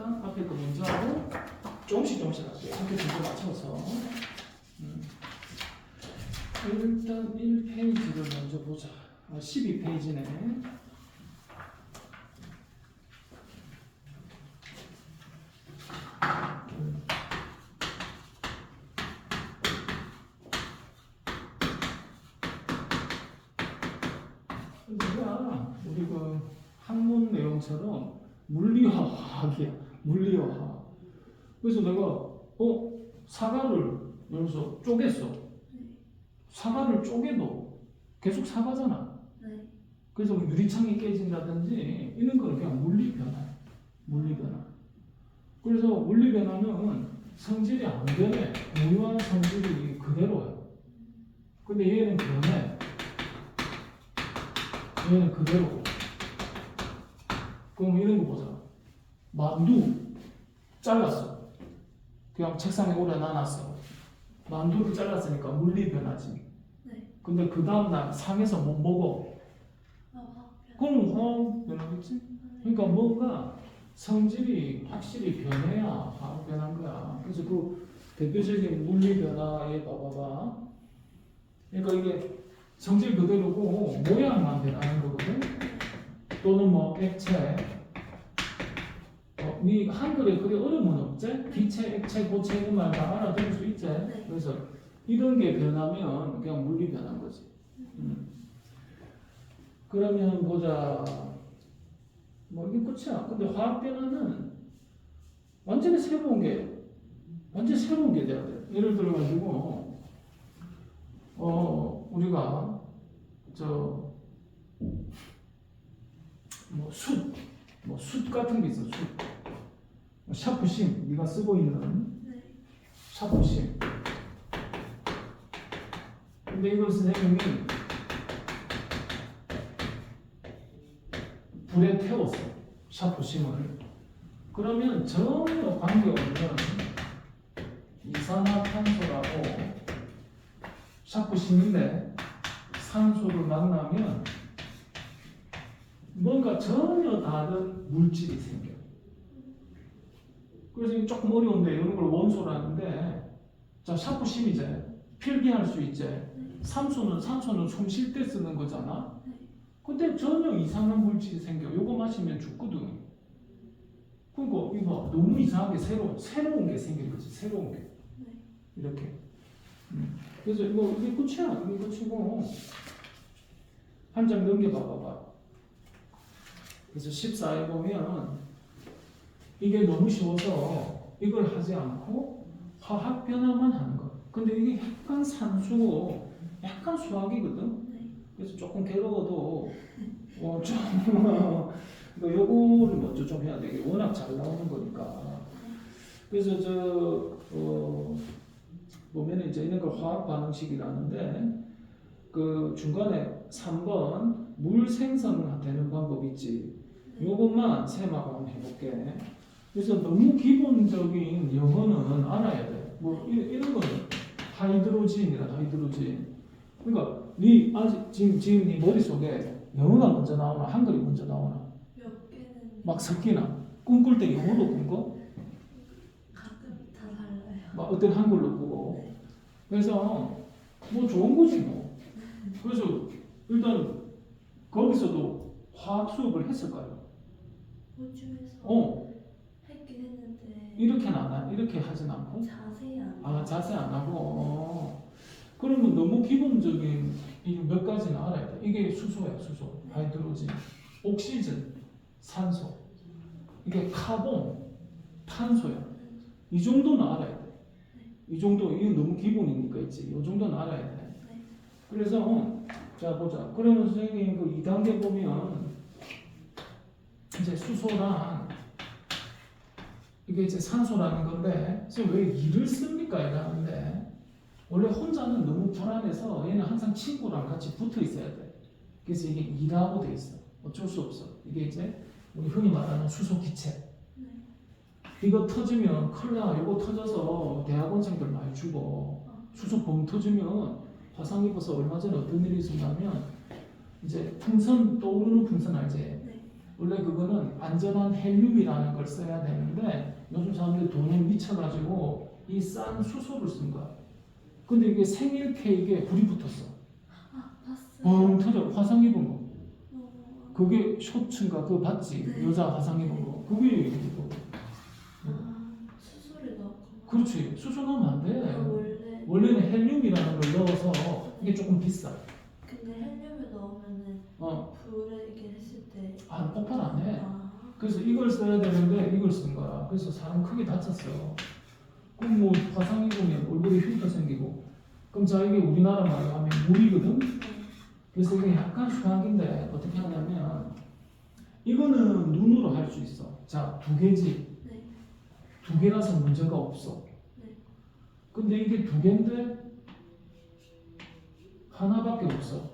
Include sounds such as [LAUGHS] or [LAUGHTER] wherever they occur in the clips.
일단 앞에 거 먼저 하고 조금씩 조금씩 할게요. 함께 분도 맞춰서. 음. 일단 1페이지를 먼저 보자. 아, 12페이지네. 우리가 우리 그 학문 내용처럼 물리와 화학이야. 화학. 그래서 내가 어 사과를 여기서 쪼갰어. 사과를 쪼개도 계속 사과잖아. 네. 그래서 뭐 유리창이 깨진다든지 이런 거는 그냥 물리 변화. 물리 변화. 그래서 물리 변화는 성질이 안 변해. 무효한 성질이 그대로야. 근데 얘는 변해. 얘는 그대로. 그럼 이런 거 보자. 만두 잘랐어. 그냥 책상에 오래 놔놨어. 만두를 잘랐으니까 물리 변화지. 네. 근데 그 다음날 상해서 못 먹어. 아, 변화. 그럼 화학 변하겠지? 그러니까 뭔가 성질이 확실히 변해야 화학 변한 거야. 그래서 그 대표적인 물리 변화에 봐봐봐. 그러니까 이게 성질 그대로고 모양만 변하는 거거든. 또는 뭐 액체. 어, 네 한글에 그리 어려움은 없지? 기체, 액체, 고체 이런 말 다 알아들을 수 있지? 네. 그래서 이런 게 변하면 그냥 물리 변한 거지. 음. 그러면 보자. 뭐 이게 끝이야. 근데 화학 변화는 완전히 새로운 게 완전 히 새로운 게 돼야 돼. 예를 들어 가지고 어 우리가 저 뭐 숯, 뭐 숯 같은 게 있어. 숯. 뭐 샤프심, 네가 쓰고 있는 네. 샤프심. 근데 이걸 선생님이 불에 태웠어. 샤프심을. 그러면 전혀 관계없는 이산화탄소라고 샤프심인데 산소를 만나면 뭔가 전혀 다른 물질이 생겨. 그래서 이게 조금 어려운데 이런 걸 원소라는데 자 샤프 심이지 필기할 수 있지 산소는 산소는 숨 쉴 때 쓰는 거잖아. 근데 전혀 이상한 물질이 생겨. 요거 마시면 죽거든. 그러니까 이거 너무 이상하게 새로운 새로운 게 생긴 거지. 새로운 게 네. 이렇게. 음. 그래서 이거 이게 끝이야. 이게 끝이고 한 장 넘겨 봐봐봐. 그래서 14에 보면 이게 너무 쉬워서 이걸 하지 않고 화학 변화만 하는 거. 근데 이게 약간 산수고 약간 수학이거든. 네. 그래서 조금 괴로워도 어, 좀 [LAUGHS] 이거 요거를 먼저 좀 해야 돼. 이게 워낙 잘 나오는 거니까. 그래서 저 어, 보면 이제 이런 걸 화학 반응식이라는데 그 중간에 3번 물 생성되는 방법 있지. 요것만 세마가 한번 해볼게. 그래서 너무 기본적인 영어는 알아야 돼. 뭐 이- 이런 거는 하이드로진이라 하이드로진. 그러니까 네 아직 지금 지금 네 머릿속에 영어가 먼저 나오나 한글이 먼저 나오나 몇 개는 막 섞이나 꿈꿀 때 영어로 꿈꿔 가끔 다 달라요. 막 어떤 한글로 꾸고 그래서 뭐 좋은 거지 뭐 그래서 일단 거기서도 화학 수업을 했을까요? 호주에서 어 이렇게는 안 하, 이렇게 하진 않고? 자세히 안. 아 자세 안 하고. 어. 그러면 너무 기본적인 이 몇 가지는 알아야 돼. 이게 수소야 수소. 하이드로진 옥시즌 산소. 이게 카본 탄소야. 이 정도는 알아야 돼. 이 정도 이건 너무 기본이니까 있지. 이 정도는 알아야 돼. 네. 그래서 어, 자 보자. 그러면 선생님 그 2단계 보면 이제 수소랑 이게 이제 산소라는 건데 지금 왜 일을 씁니까 이러는데 원래 혼자는 너무 불안해서 얘는 항상 친구랑 같이 붙어 있어야 돼. 그래서 이게 일하고 돼 있어. 어쩔 수 없어. 이게 이제 우리 흔히 말하는 수소 기체. 네. 이거 터지면 큰일 나. 이거 터져서 대학원생들 많이 죽어. 수소 bomb 터지면 화상 입어서 얼마 전에 어떤 일이 있었냐면 이제 풍선 떠오르는 풍선 알지? 네. 원래 그거는 안전한 헬륨이라는 걸 써야 되는데 요즘 사람들이 돈에 미쳐가지고 이 싼 수소를 쓴 거야. 근데 이게 생일 케이크에 불이 붙었어. 아. 뻥 터져 화상 입은 거. 어, 그게 쇼츠인가 그거 봤지? 네. 여자 화상 입은 거. 그게 이거. 아 수소를 넣었구나. 그렇지. 수소 넣으면 안 아, 돼. 원래 원래는 헬륨이라는 걸 넣어서 이게 조금 비싸. 근데 헬륨을 넣으면은 어, 불에 이렇게 했을 때안 폭발 안 해. 아, 그래서 이걸 써야 되는데 이걸 쓴 거야. 그래서 사람 크게 다쳤어. 그럼 뭐 화상 입으면 얼굴에 흉터 생기고. 그럼 자 이게 우리나라 말로 하면 물이거든. 네. 그래서 이게 약간 수학인데 어떻게 하냐면 이거는 눈으로 할 수 있어. 자 두 개지. 네. 두 개라서 문제가 없어. 네. 근데 이게 두 개인데 하나밖에 없어.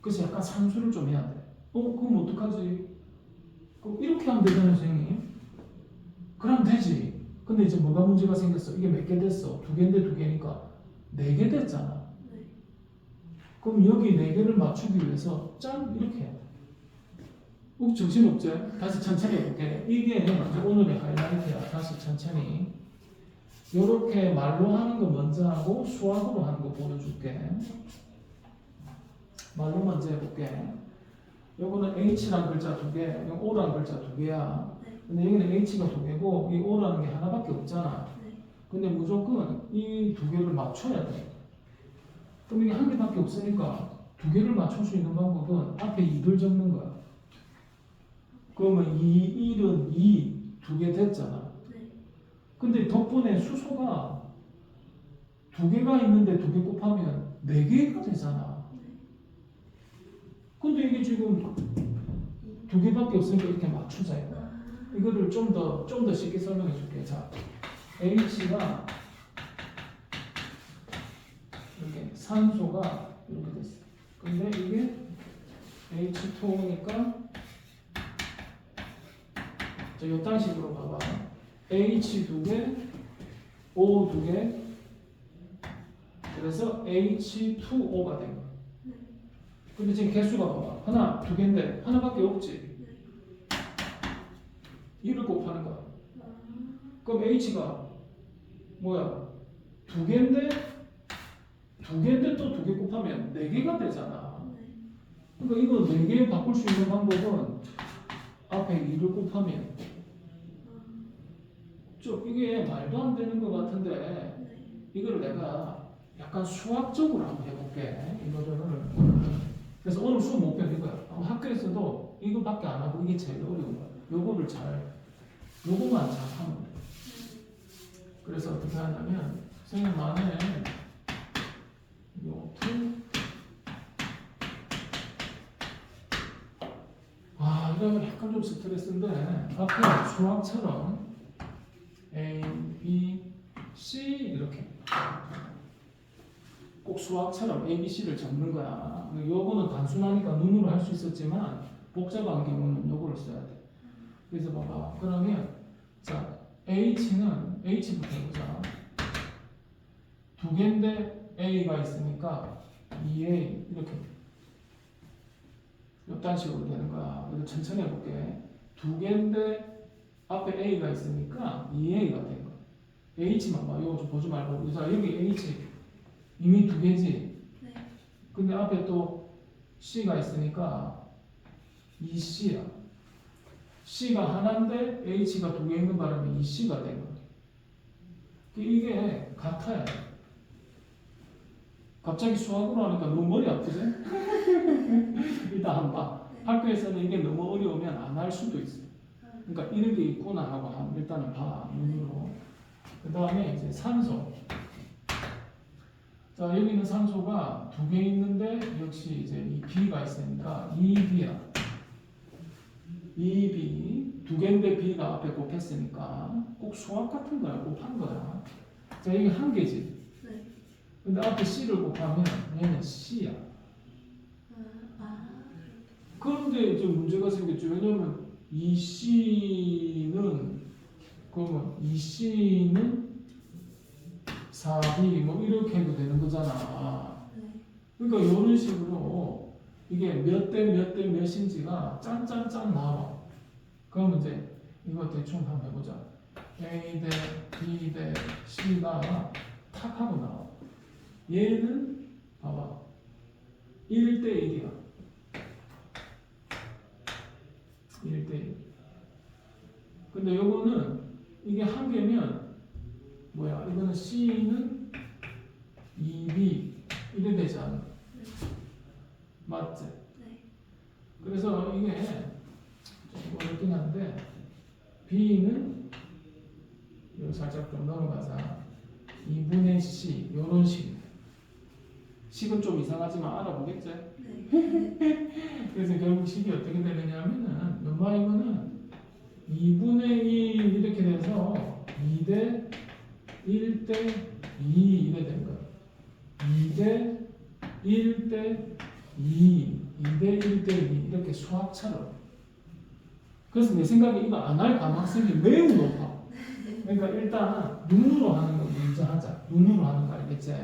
그래서 약간 산수를 좀 해야 돼. 어, 그럼 어떡하지? 그럼 이렇게 하면 되잖아요, 선생님. 그럼 되지. 근데 이제 뭐가 문제가 생겼어? 이게 몇 개 됐어? 두 개인데 두 개니까 네 개 됐잖아. 네. 그럼 여기 네 개를 맞추기 위해서 짠 이렇게 해야 돼. 어, 정신 없지? 다시 천천히 해볼게. 이게 오늘의 하이라이트야. 다시 천천히. 요렇게 말로 하는 거 먼저 하고 수학으로 하는 거 보여줄게. 말로 먼저 해볼게. 요거는 H란 글자 두 개, 요 O란 글자 두 개야. 네. 근데 여기는 H가 두 개고 이 O라는 게 하나밖에 없잖아. 네. 근데 무조건 이 두 개를 맞춰야 돼. 그럼 이게 한 개밖에 없으니까 두 개를 맞출 수 있는 방법은 앞에 2를 적는 거야. 그러면 2, 1은 2, 두 개 됐잖아. 네. 근데 덕분에 수소가 두 개가 있는데 두 개 곱하면 네 개가 되잖아. 근데 이게 지금 두 개밖에 없으니까 이렇게 맞추자 이거. 아, 이거를 좀 더 좀 더 쉽게 설명해 줄게. 자, H가 이렇게 산소가 이렇게 됐어. 근데 이게 H2O니까 자, 이딴 식으로 봐봐. H 두 개, O 두 개. 그래서 H2O가 된 거야. 근데 지금 개수가 봐봐. 하나, 두 개인데 하나밖에 없지. 1을 곱하는 거야. 아, 그럼 H가 뭐야? 두 개인데 두 개인데 또 두 개 곱하면 네 개가 되잖아. 네. 그러니까 이거 네 개 바꿀 수 있는 방법은 앞에 2를 곱하면 좀 이게 말도 안 되는 것 같은데 네. 이거를 내가 약간 수학적으로 한번 해볼게. 이거를 그래서 오늘 수업 목표 이거야. 학교에서도 이거밖에 안 하고 이게 제일 어려운 거야. 요거를 잘 요거만 잘 하면 돼. 그래서 어떻게 하냐면 선생님 안에 요트 아 이러면 약간 좀 스트레스인데 앞에 수학처럼 A, B, C 이렇게 꼭 수학처럼 A, B, C를 적는 거야. 요거는 단순하니까 눈으로 할 수 있었지만 복잡한 경우는 요거를 써야 돼. 그래서 봐봐. 그러면 자 H는 H부터 해보자. 두 개인데 A가 있으니까 2A 이렇게 이딴 식으로 되는 거야. 그래서 천천히 해볼게. 두 개인데 앞에 A가 있으니까 2A가 된 거야. H만 봐. 이거 좀 보지 말고. 자 여기 H 이미 두 개지. 네. 근데 앞에 또 C가 있으니까 2C야. C가 하나인데 H가 두 개 있는 바람에 2C가 된 거야. 이게 같아야 돼. 갑자기 수학으로 하니까 너무 머리 아프지? [LAUGHS] 일단 한번 봐. 학교에서는 이게 너무 어려우면 안 할 수도 있어. 그러니까 이런 게 있구나 하고 한- 일단은 봐 눈으로. 그 다음에 이제 산소. 자 여기 있는 산소가 두 개 있는데 역시 이제 이 B가 있으니까 2B야. 2B 두 개인데 B가 앞에 곱했으니까 꼭 수학 같은 거야 곱한 거야. 자 이게 한 개지. 네. 근데 앞에 C를 곱하면 얘는 C야. 아, 아, 그런데 이제 문제가 생겼죠. 왜냐면 이 C는 그러면 이 C는 4B 뭐 이렇게 해도 되는 거잖아. 네. 그러니까 이런 식으로 이게 몇 대 몇 대 몇인지가 짠짠짠 나와. 그럼 이제 이거 대충 한번 해보자. A 대 B 대 C가 탁 하고 나와. 얘는 봐봐. 1대 1이야. 1대 1. 근데 요거는 이게 한 개면 뭐야? 이거는 C는 2B 이래 되지 않아? 맞지? 네. 그래서 이게 좀 어렵긴 한데 B는 이거 살짝 좀 넘어가자 2분의 C 요런 식 식은 좀 이상하지만 알아보겠지? 네. [LAUGHS] 그래서 결국 식이 어떻게 되느냐면은 이거는 2분의 1 이렇게 돼서 2대 1대 2 이래 된 거야. 2대 1대 2, 2대 1대 2 이렇게 수학처럼 그래서 내 생각에 이거 안 할 가능성이 매우 높아. 그러니까 일단 눈으로 하는 거 먼저 하자. 눈으로 하는 거 알겠지?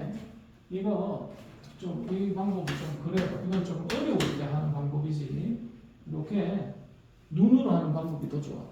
이거 좀 이 방법이 좀 그래요. 이건 좀 어려울 때 하는 방법이지. 이렇게 눈으로 하는 방법이 더 좋아